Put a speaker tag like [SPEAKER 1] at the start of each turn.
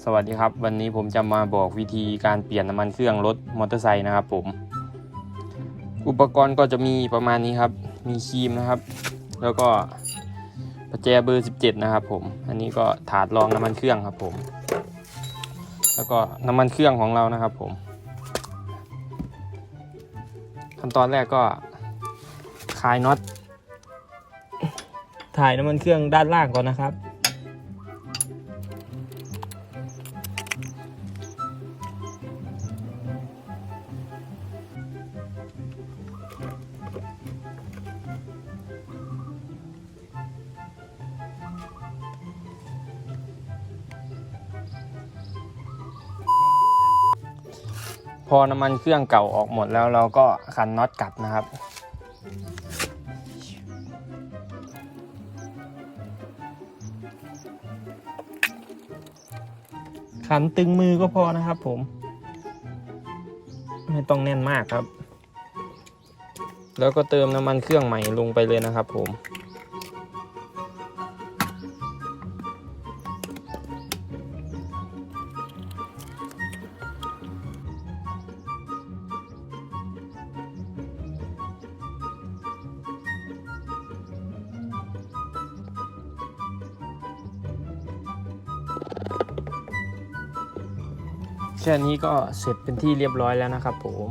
[SPEAKER 1] สวัสดีครับ วันนี้ผมจะมาบอกวิธีการเปลี่ยนน้ำมันเครื่องรถมอเตอร์ไซค์นะครับผม อุปกรณ์ก็จะมีประมาณนี้ครับ มีครีมนะครับ แล้วก็ประแจเบอร์ 17 นะครับผม อันนี้ก็ถาดรองน้ำมันเครื่องครับผม แล้วก็น้ำมันเครื่องของเรานะครับผม ขั้นตอนแรกก็คลายน็อตถ่ายน้ำมันเครื่องด้านล่างก่อนนะครับ อน้ำมันเครื่องเก่าออกหมดแล้วเราก็ขันน็อตกลับนะครับ ขันตึงมือก็พอนะครับผม ไม่ต้องแน่นมากครับ แล้วก็เติมน้ำมันเครื่องใหม่ลงไปเลยนะครับผม แค่นี้ก็เสร็จเป็นที่เรียบร้อยแล้วนะครับผม